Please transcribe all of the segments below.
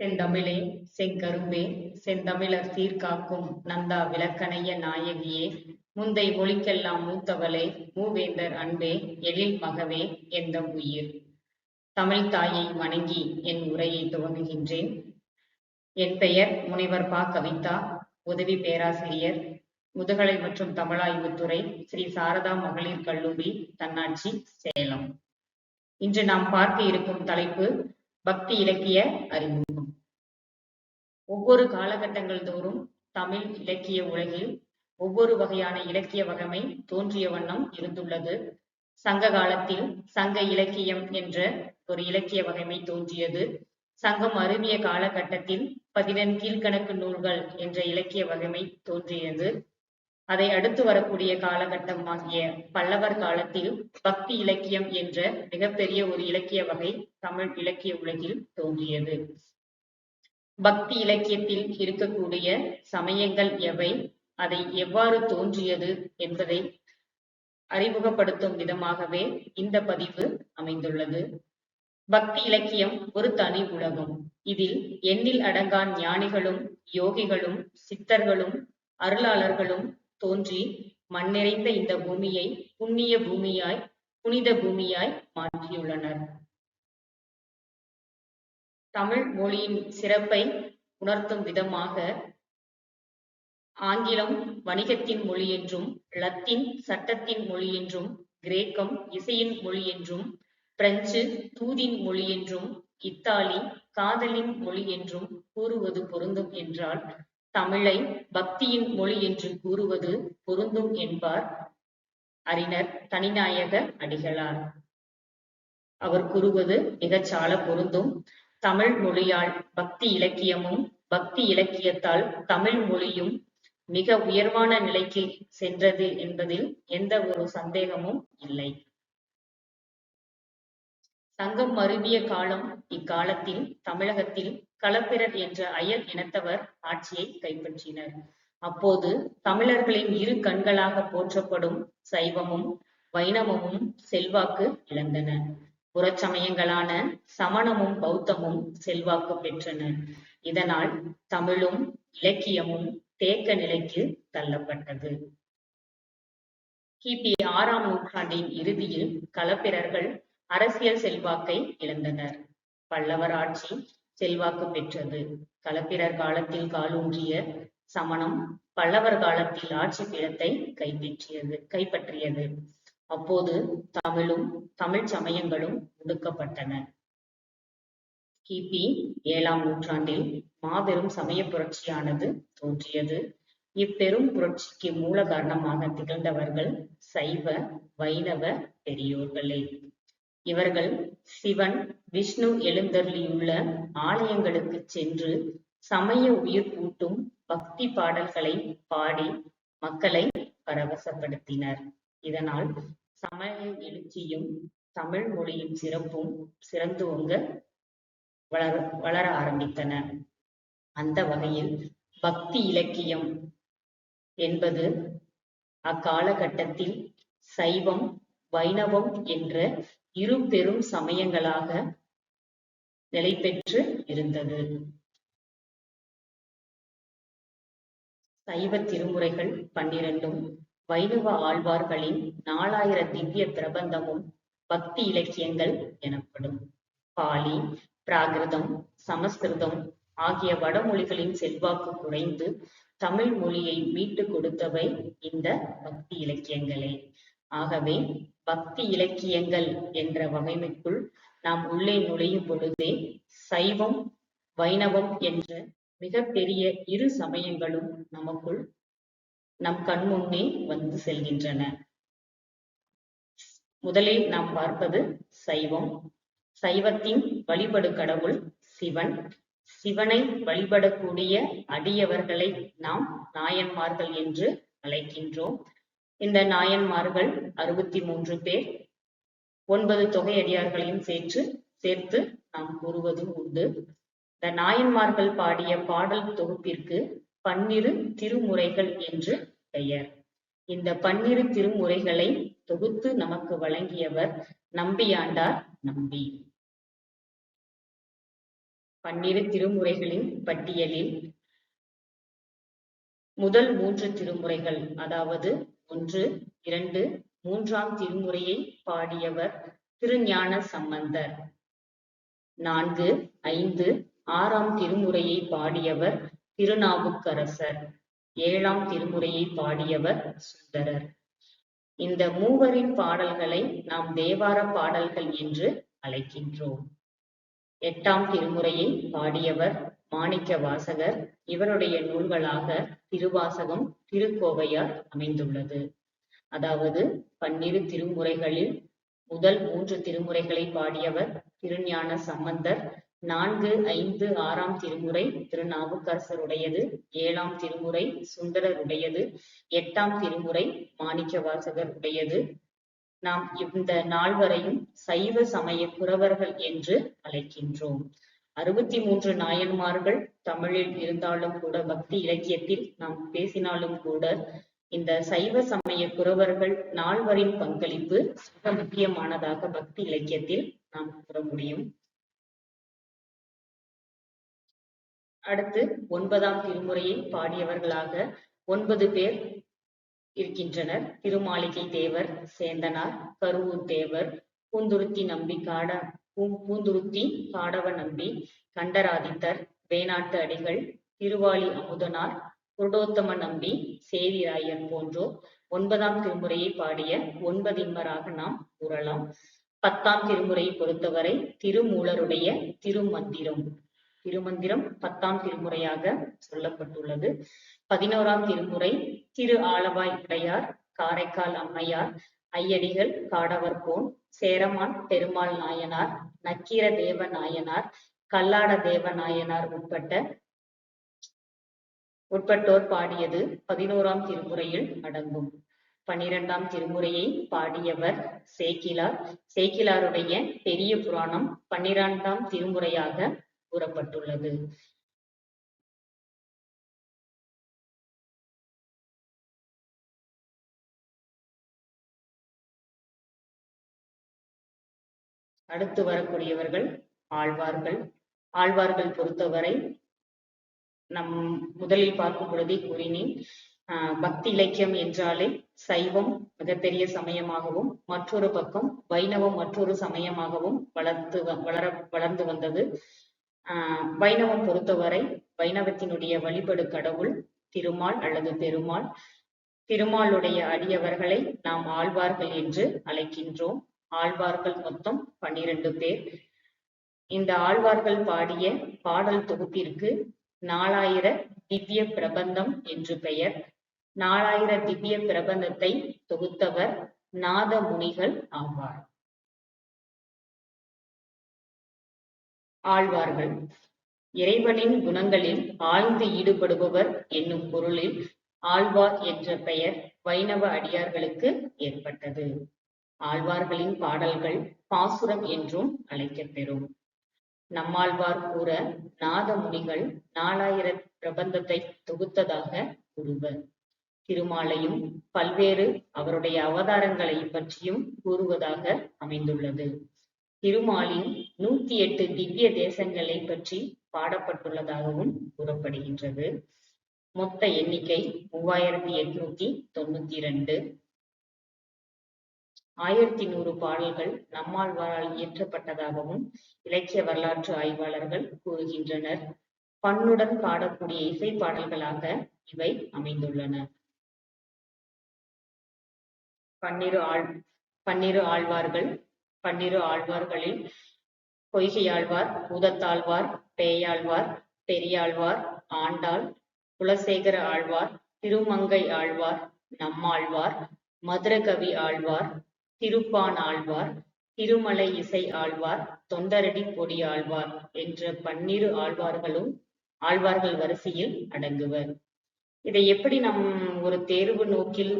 செந்தமிழே செங்கரும்பே செந்தமிழர் சீர்காக்கும் நந்தா விளக்கணைய நாயகியே முந்தை மொழிக்கெல்லாம் மூத்தவளே மூவேந்தர் அன்பே எழில் மகவே எந்த உயிர்? தமிழ் தாயை வணங்கி என் உரையை துவங்குகின்றேன். என் பெயர் முனைவர் பா. கவிதா உதவி பேராசிரியர் முதுகலை மற்றும் தமிழாய்வுத்துறை ஸ்ரீ சாரதா மகளிர் கல்லூரி தன்னாட்சி சேலம். இன்று நாம் பார்க்க இருக்கும் தலைப்பு பக்தி இலக்கிய அறிமுகம். ஒவ்வொரு காலகட்டங்கள் தோறும் தமிழ் இலக்கிய உலகில் ஒவ்வொரு வகையான இலக்கிய வகமை தோன்றிய வண்ணம் இருந்துள்ளது. சங்க காலத்தில் சங்க இலக்கியம் என்ற ஒரு இலக்கிய வகைமை தோன்றியது. சங்கம் அருவிய காலகட்டத்தில் பதினெண் கீழ்கணக்கு நூல்கள் என்ற இலக்கிய வகைமை தோன்றியது. அதை அடுத்து வரக்கூடிய காலகட்டம் ஆகிய பல்லவர் காலத்தில் பக்தி இலக்கியம் என்ற மிகப்பெரிய ஒரு இலக்கிய வகை தமிழ் இலக்கிய உலகில் தோன்றியது. பக்தி இலக்கியத்தில் இருக்கக்கூடிய சமயங்கள் எவை? அதை எவ்வாறு தோன்றியது என்பதை அறிமுகப்படுத்தும் விதமாகவே இந்த பதிவு அமைந்துள்ளது. பக்தி இலக்கியம் ஒரு தனி உலகம். இதில் எண்ணில் அடங்கா ஞானிகளும் யோகிகளும் சித்தர்களும் அருளாளர்களும் தோன்றி மண்ணிறைந்த இந்த பூமியை புண்ணிய பூமியாய் புனித பூமியாய் மாற்றியுள்ளனர். தமிழ் மொழியின் சிறப்பை உணர்த்தும் விதமாக ஆங்கிலம் வணிகத்தின் மொழி என்றும் லத்தீன் சட்டத்தின் மொழி என்றும் கிரேக்கம் இசையின் மொழி என்றும் பிரெஞ்சு தூதின் மொழி என்றும் இத்தாலி காதலின் மொழி என்றும் கூறுவது பொருந்தும் என்றால் தமிழை பக்தியின் மொழி என்று கூறுவது பொருந்தும் என்பார் அறிஞர் தனிநாயக அடிகளார். அவர் கூறுவது மிகச்சால பொருந்தும். தமிழ் மொழியால் பக்தி இலக்கியமும் பக்தி இலக்கியத்தால் தமிழ் மொழியும் மிக உயர்வான நிலைக்கு சென்றது என்பதில் எந்த ஒரு சந்தேகமும் இல்லை. சங்கம் மருவிய காலம் இக்காலத்தில் தமிழகத்தில் களப்பிரர் என்ற அயல் இனத்தவர் ஆட்சியை கைப்பற்றினர். அப்போது தமிழர்களின் இரு கண்களாக போற்றப்படும் சைவமும் வைணவமும் செல்வாக்கு இழந்தன. புறச்சமயங்களான சமணமும் பௌத்தமும் செல்வாக்கு பெற்றன. இதனால் தமிழும் இலக்கியமும் தேக்க நிலைக்கு தள்ளப்பட்டது. கிபி ஆறாம் நூற்றாண்டின் இறுதியில் களப்பிரர்கள் அரசியல் செல்வாக்கை இழந்தனர். பல்லவர் ஆட்சி செல்வாக்கு பெற்றது. களப்பிரர் காலத்தில் காலூன்றிய சமணம் பல்லவர் காலத்தில் ஆட்சி பீடத்தை கைப்பற்றியது கைப்பற்றியது. அப்போது தமிழும் தமிழ் சமயங்களும் ஒடுக்கப்பட்டன. கிபி ஏழாம் நூற்றாண்டில் மாபெரும் சமய புரட்சியானது தோன்றியது. இப்பெரும் புரட்சிக்கு மூல காரணமாக திகழ்ந்தவர்கள் சைவ வைணவ பெரியோர்களே. இவர்கள் சிவன் விஷ்ணு எழுந்தருளியுள்ள ஆலயங்களுக்கு சென்று சமய உயிர் கூட்டும் பக்தி பாடல்களை பாடி மக்களை பரவசப்படுத்தினர். இதனால் சமய எழுச்சியும் தமிழ் மொழியின் சிறப்பும் சிறந்தோங்க வளர வளர ஆரம்பித்தன. அந்த வகையில் பக்தி இலக்கியம் என்பது அக்காலகட்டத்தில் சைவம் வைணவம் என்ற இரு பெரும் சமயங்களாக நிலை பெற்று இருந்தது. சைவ திருமுறைகள் பன்னிரண்டும் வைணவ ஆழ்வார்களின் நாலாயிர திவ்ய பிரபந்தமும் பக்தி இலக்கியங்கள் எனப்படும். பாலி பிராகிருதம் சமஸ்கிருதம் ஆகிய வடமொழிகளின் செல்வாக்கு குறைந்து தமிழ் மொழியை மீட்டு கொடுத்தவை இந்த பக்தி இலக்கியங்களே. ஆகவே பக்தி இலக்கியங்கள் என்ற வகைமைக்குள் நாம் உள்ளே நுழையும் பொழுதே சைவம் வைணவம் என்ற மிகப்பெரிய இரு சமயங்களும் நமக்குள் நம் கண்முன்னே வந்து செல்கின்றன. முதலில் நாம் பார்ப்பது சைவம். சைவத்தின் வழிபடு கடவுள் சிவன். சிவனை வழிபடக்கூடிய அடியவர்களை நாம் நாயன்மார்கள் என்று அழைக்கின்றோம். இந்த நாயன்மார்கள் அறுபத்தி மூன்று பேர். ஒன்பது தொகையடியார்களையும் சேர்த்து சேர்த்து நாம் கூறுவதும் உண்டு. இந்த நாயன்மார்கள் பாடிய பாடல் தொகுப்பிற்கு பன்னிரு திருமுறைகள் என்று பெயர். இந்த பன்னிரு திருமுறைகளை தொகுத்து நமக்கு வழங்கியவர் நம்பியாண்டார் நம்பி. பன்னிரு திருமுறைகளின் பட்டியலில் முதல் மூன்று திருமுறைகள் அதாவது ஒன்று இரண்டு மூன்றாம் திருமுறையை பாடியவர் திருஞான சம்பந்தர் நான்கு ஐந்து ஆறாம் திருமுறையை பாடியவர் திருநாவுக்கரசர். ஏழாம் திருமுறையை பாடியவர் சுந்தரர். இந்த மூவரின் பாடல்களை நாம் தேவார பாடல்கள் என்று அழைக்கின்றோம். எட்டாம் திருமுறையை பாடியவர் மாணிக்க வாசகர் இவருடைய நூல்களாக திருவாசகம் திருக்கோவையார் அமைந்துள்ளது. அதாவது பன்னிரு திருமுறைகளில் முதல் மூன்று திருமுறைகளை பாடியவர் திருஞான சம்பந்தர். நான்கு ஐந்து ஆறாம் திருமுறை திருநாவுக்கரசருடையது. ஏழாம் திருமுறை சுந்தரருடையது. எட்டாம் திருமுறை மாணிக்க வாசகர் உடையது நாம் இந்த நால்வரையும் சைவ சமய குரவர்கள் என்று அழைக்கின்றோம். அறுபத்தி மூன்று நாயன்மார்கள் தமிழில் இருந்தாலும் கூட பக்தி இலக்கியத்தில் நாம் பேசினாலும் கூட இந்த சைவ சமய குறவர்கள் நால்வரின் பங்களிப்பு மிக முக்கியமானதாக பக்தி இலக்கியத்தில் நாம் கூற முடியும். அடுத்து ஒன்பதாம் திருமுறையை பாடியவர்களாக ஒன்பது பேர் இருக்கின்றனர். திருமாளிகை தேவர் சேந்தனார் கருவூர் தேவர் பூந்துருத்தி நம்பிக்காட பூந்துருத்தி காடவ நம்பி கண்டராதித்தர் வேணாட்டு அடிகள் திருவாளி அமுதனார் புருடோத்தம நம்பி சேவிராயன் போன்றோர் ஒன்பதாம் திருமுறையை பாடிய ஒன்பதின்மராக நாம் கூறலாம் பத்தாம் திருமுறையை பொறுத்தவரை திருமூலருடைய திருமந்திரம். திருமந்திரம் பத்தாம் திருமுறையாக சொல்லப்பட்டுள்ளது. பதினோராம் திருமுறை திரு ஆலவாய் உடையார் காரைக்கால் அம்மையார் ஐயடிகள் காடவர் போன் சேரமான் பெருமாள் நாயனார் நக்கீர தேவ நாயனார் கல்லாட தேவ நாயனார் உட்பட்ட உட்பட்டோர் பாடியது பதினோராம் திருமுறையில் அடங்கும். பனிரெண்டாம் திருமுறையை பாடியவர் சேக்கிலார். சேக்கிலாருடைய பெரிய புராணம் பன்னிரெண்டாம் திருமுறையாக கூறப்பட்டுள்ளது. அடுத்து வரக்கூடியவர்கள் ஆழ்வார்கள். ஆழ்வார்கள் பொறுத்தவரை நம் முதலில் பார்க்கும் பொழுதே கூறினேன் பக்தி இலக்கியம் என்றாலே சைவம் மிகப்பெரிய சமயமாகவும் மற்றொரு பக்கம் வைணவம் மற்றொரு சமயமாகவும் வளர்த்து வளர வளர்ந்து வந்தது. ஆஹ் வைணவம் பொறுத்தவரை வைணவத்தினுடைய வழிபடு கடவுள் திருமால் அல்லது பெருமாள். திருமாலுடைய அடியவர்களை நாம் ஆழ்வார்கள் என்று அழைக்கின்றோம். ஆழ்வார்கள் மொத்தம் பன்னிரண்டு பேர். இந்த ஆழ்வார்கள் பாடிய பாடல் தொகுப்பிற்கு நாலாயிர திவ்ய பிரபந்தம் என்று பெயர். நாலாயிர திவ்ய பிரபந்தத்தை தொகுத்தவர் நாத முனிகள் ஆவார். ஆழ்வார்கள் இறைவனின் குணங்களில் ஆழ்ந்து ஈடுபடுபவர் என்னும் பொருளில் ஆழ்வார் என்ற பெயர் வைணவ அடியார்களுக்கு ஏற்பட்டது. ஆழ்வார்களின் பாடல்கள் பாசுரம் என்றும் அழைக்கப்பெறும். நம்மாழ்வார் கூற நாதமுனிகள் நாலாயிர பிரபந்தத்தை தொகுத்ததாக கூறுவர். திருமாலையும் பல்வேறு அவருடைய அவதாரங்களை பற்றியும் கூறுவதாக அமைந்துள்ளது. திருமாலின் நூத்தி எட்டு திவ்ய தேசங்களை பற்றி பாடப்பட்டுள்ளதாகவும் கூறப்படுகின்றது. மொத்த எண்ணிக்கை மூவாயிரத்தி எட்நூத்தி தொண்ணூத்தி இரண்டு ஆயிரத்தி நூறு பாடல்கள் நம்மாழ்வாரால் இயற்றப்பட்டதாகவும் இலக்கிய வரலாற்று ஆய்வாளர்கள் கூறுகின்றனர். பண்ணுடன் பாடக்கூடிய இசை பாடல்களாக இவை அமைந்துள்ளன. பன்னிரு ஆழ் பன்னிரு ஆழ்வார்கள் பன்னிரு ஆழ்வார்களில் பொய்கையாழ்வார் பூதத்தாழ்வார் பேயாழ்வார் பெரியாழ்வார் ஆண்டாள் குலசேகர ஆழ்வார் திருமங்கை ஆழ்வார் நம்மாழ்வார் மதுரகவி ஆழ்வார் திருப்பான் ஆழ்வார் திருமலை இசை ஆழ்வார் தொண்டரடி பொடி ஆழ்வார் என்ற பன்னிரு ஆழ்வார்களும் ஆழ்வார்கள் வரிசையில் அடங்குவர். இதை எப்படி நம் ஒரு தேர்வு நோக்கில்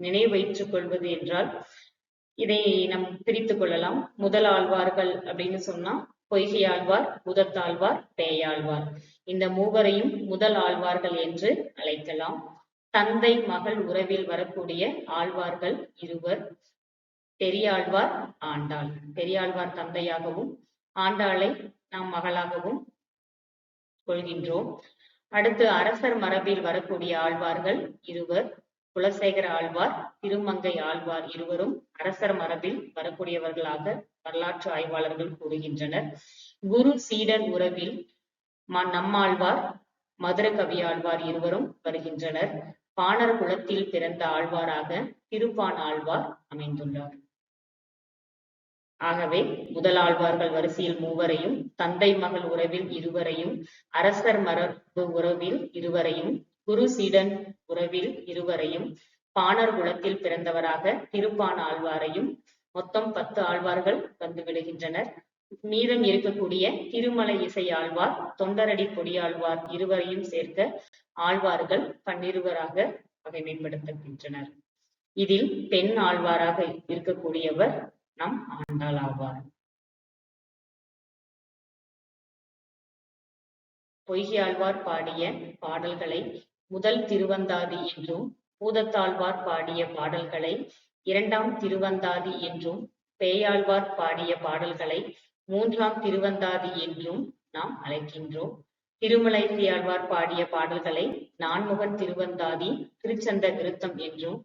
நினைவு வைத்துக் கொள்வது என்றால் இதை நம் பிரித்து கொள்ளலாம். முதல் ஆழ்வார்கள் அப்படின்னு சொன்னா பொய்கை ஆழ்வார் புதத்தாழ்வார் பேயாழ்வார் இந்த மூவரையும் முதல் ஆழ்வார்கள் என்று அழைக்கலாம். தந்தை மகள் உறவில் வரக்கூடிய ஆழ்வார்கள் இருவர். பெரியாழ்வார் ஆண்டாள். பெரியாழ்வார் தந்தையாகவும் ஆண்டாளை நாம் மகளாகவும் கொள்கின்றோம். அடுத்து அரசர் மரபில் வரக்கூடிய ஆழ்வார்கள் இருவர் குலசேகர ஆழ்வார் திருமங்கை ஆழ்வார் இருவரும் அரசர் மரபில் வரக்கூடியவர்களாக வரலாற்று ஆய்வாளர்கள் கூறுகின்றனர். குரு சீடர் உறவில் ம- நம்மாழ்வார் மதுர கவியாழ்வார் இருவரும் வருகின்றனர். பாணர் குலத்தில் பிறந்த ஆழ்வாராக திருப்பான் ஆழ்வார் அமைந்துள்ளார். ஆகவே முதலாழ்வார்கள் வரிசையில் மூவரையும் தந்தை மகள் உறவில் இருவரையும் அரசர் மரபு உறவில் இருவரையும் குரு சீடன் உறவில் இருவரையும் பாணர் குலத்தில் பிறந்தவராக திருப்பான் ஆழ்வாரையும் மொத்தம் பத்து ஆழ்வார்கள் வந்து விடுகின்றனர். மீதம் இருக்கக்கூடிய திருமலை இசை ஆழ்வார் தொண்டரடி பொடியாழ்வார் இருவரையும் சேர்க்க ஆழ்வார்கள் பன்னிருவராக வகைமைப்படுத்துகின்றனர் இதில் பெண் ஆழ்வாராக இருக்கக்கூடியவர் நம் ஆண்டாள் ஆவார். பொய்கியாழ்வார் பாடிய பாடல்களை முதல் திருவந்தாதி என்றும் பூதத்தாழ்வார் பாடிய பாடல்களை இரண்டாம் திருவந்தாதி என்றும் பேயாழ்வார் பாடிய பாடல்களை மூன்றாம் திருவந்தாதி என்றும் நாம் அழைக்கின்றோம். திருமலைத்தியாழ்வார் பாடிய பாடல்களை நான்முகன் திருவந்தாதி திருச்சந்த விருத்தம் என்றும்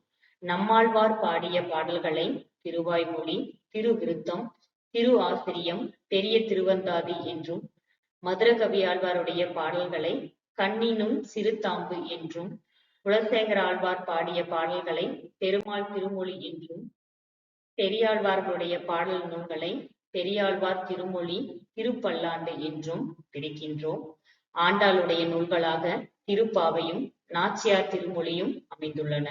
நம்மாழ்வார் பாடிய பாடல்களை திருவாய்மொழி திருவிருத்தம் திரு ஆசிரியம் பெரிய திருவந்தாதி என்றும் மதுரகவி ஆழ்வாருடைய பாடல்களை கண்ணினும் சிறுதாம்பு என்றும் குலசேகர ஆழ்வார் பாடிய பாடல்களை பெருமாள் திருமொழி என்றும் பெரியாழ்வார்களுடைய பாடல் நூல்களை பெரியாழ்வார் திருமொழி திருப்பல்லாண்டு என்றும் பிரிக்கின்றோம் ஆண்டாளுடைய நூல்களாக திருப்பாவையும் நாச்சியார் திருமொழியும் அமைந்துள்ளன.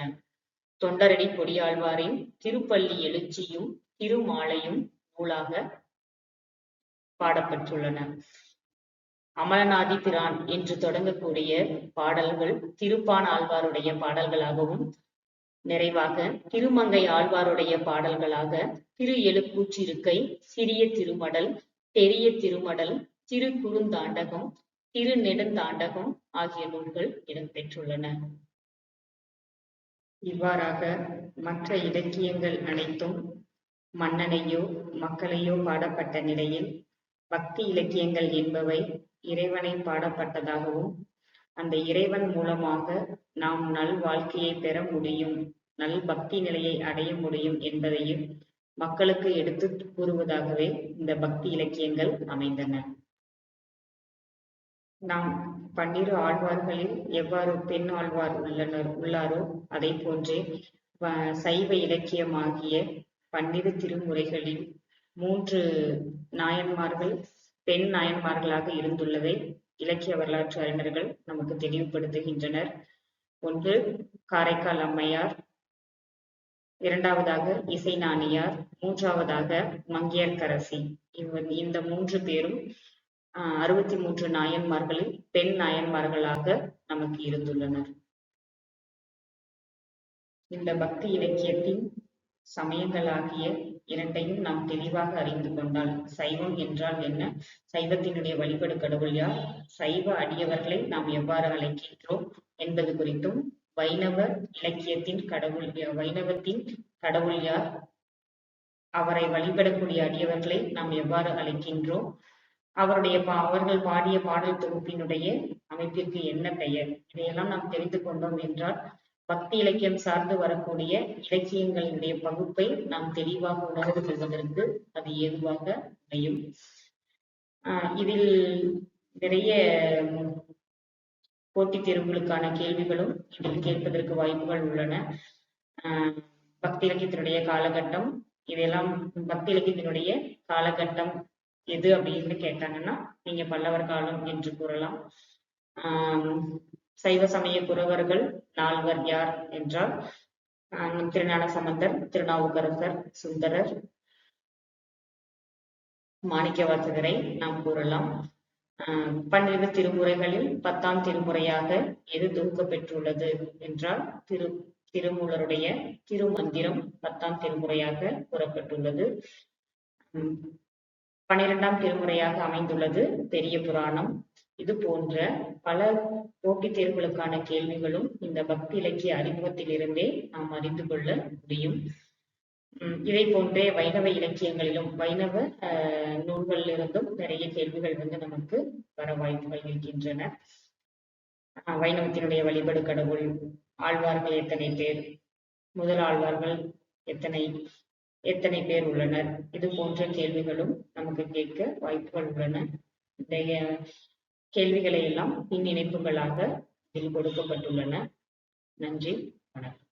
தொண்டரடி கொடியாழ்வாரின் திருப்பள்ளி எழுச்சியும் திருமாலையும் நூலாக பாடப்பட்டுள்ளன. அமலநாதி பிரான் என்று தொடங்கக்கூடிய பாடல்கள் திருப்பான் ஆழ்வாருடைய பாடல்களாகவும் நிறைவாக திருமங்கை ஆழ்வாருடைய பாடல்களாக திரு எழுப்பூச்சிருக்கை சிறிய திருமடல் பெரிய திருமடல் திரு குறுந்தாண்டகம் திரு நெடுந்தாண்டகம் ஆகிய நூல்கள் இடம்பெற்றுள்ளன. இவ்வாறாக மற்ற இலக்கியங்கள் அனைத்தும் மன்னனையோ மக்களையோ பாடப்பட்ட நிலையில் பக்தி இலக்கியங்கள் என்பவை இறைவனை பாடப்பட்டதாகவும் அந்த இறைவன் மூலமாக நாம் நல் வாழ்க்கையை பெற முடியும் நல் பக்தி நிலையை அடைய முடியும் என்பதையும் மக்களுக்கு எடுத்து கூறுவதாகவே இந்த பக்தி இலக்கியங்கள் அமைந்தன. நாம் பன்னிரு ஆழ்வார்களில் எவ்வாறு பெண் ஆழ்வார் உள்ளனர் உள்ளாரோ? அதை போன்றே சைவ இலக்கியமாகிய பன்னிரு திருமுறைகளில் மூன்று நாயன்மார்கள் பெண் நாயன்மார்களாக இருந்துள்ளதை இலக்கிய வரலாற்று அறிஞர்கள் நமக்கு தெளிவுபடுத்துகின்றனர். ஒன்று காரைக்கால் அம்மையார். இரண்டாவதாக இசை நாணியார். மூன்றாவதாக மங்கையர்கரசி இவன் இந்த மூன்று பேரும் அறுபத்தி மூன்று நாயன்மார்களில் பெண் நாயன்மார்களாக நமக்கு இருந்துள்ளனர். இந்த பக்தி இலக்கியத்தின் சமயங்களாகிய இரண்டையும் நாம் தெளிவாக அறிந்து கொண்டால் சைவம் என்றால் என்ன? சைவத்தினுடைய வழிபடு கடவுள் யார்? சைவ அடியவர்களை நாம் எவ்வாறு அழைக்கின்றோம் என்பது குறித்தும் வைணவ இலக்கியத்தின் கடவுள் வைணவத்தின் கடவுள் யார்? அவரை வழிபடக்கூடிய அடியவர்களை நாம் எவ்வாறு அழைக்கின்றோம்? அவருடைய பா அவர்கள் பாடிய பாடல் தொகுப்பினுடைய அமைப்பிற்கு என்ன பெயர்? இதையெல்லாம் நாம் தெரிந்து கொண்டோம் என்றால் பக்தி இலக்கியம் சார்ந்து வரக்கூடிய இலக்கியங்களினுடைய பகுப்பை நாம் தெளிவாக உணர்ந்து கொள்வதற்கு அது ஏதுவாக அமையும். ஆஹ் இதில் நிறைய போட்டித் தேர்வுகளுக்கான கேள்விகளும் இதில் கேட்பதற்கு வாய்ப்புகள் உள்ளன. ஆஹ் பக்தி இலக்கியத்தினுடைய காலகட்டம் இதெல்லாம் பக்தி இலக்கியத்தினுடைய காலகட்டம் எது அப்படின்னு கேட்டாங்கன்னா நீங்க பல்லவர் காலம் என்று கூறலாம். ஆஹ் சைவ சமய குறவர்கள் நால்வர் யார் என்றால் ஆஹ் திருஞான சம்பந்தர் திருநாவுக்கரசர் சுந்தரர் மாணிக்கவாசகரை நாம் கூறலாம். ஆஹ் திருமுறைகளில் பத்தாம் திருமுறையாக எது தொகுக்கப்பெற்றுள்ளது என்றால் திரு திருமூலருடைய திருமந்திரம் பத்தாம் திருமுறையாக கூறப்பட்டுள்ளது. பனிரெண்டாம் பன்னிரெண்டாம் திருமுறையாக அமைந்துள்ளது பெரிய புராணம். இது போன்ற பல போட்டித் தேர்வுகளுக்கான கேள்விகளும் இந்த பக்தி இலக்கிய அறிமுகத்திலிருந்தே நாம் அறிந்து கொள்ள முடியும். இதை போன்றே வைணவ இலக்கியங்களிலும் வைணவ நூல்களிலிருந்தும் நிறைய கேள்விகள் வந்து நமக்கு வர வாய்ப்புகள் இருக்கின்றன. வைணவத்தினுடைய வழிபடு கடவுள் ஆழ்வார்கள் எத்தனை பேர் முதல் ஆழ்வார்கள் எத்தனை எத்தனை பேர் உள்ளனர்? இது போன்ற கேள்விகளும் நமக்கு கேட்க வாய்ப்புகள் உள்ளன. இந்த கேள்விகளை எல்லாம் பின் இணைப்புகளாக இதில் கொடுக்கப்பட்டுள்ளன. நன்றி வணக்கம்.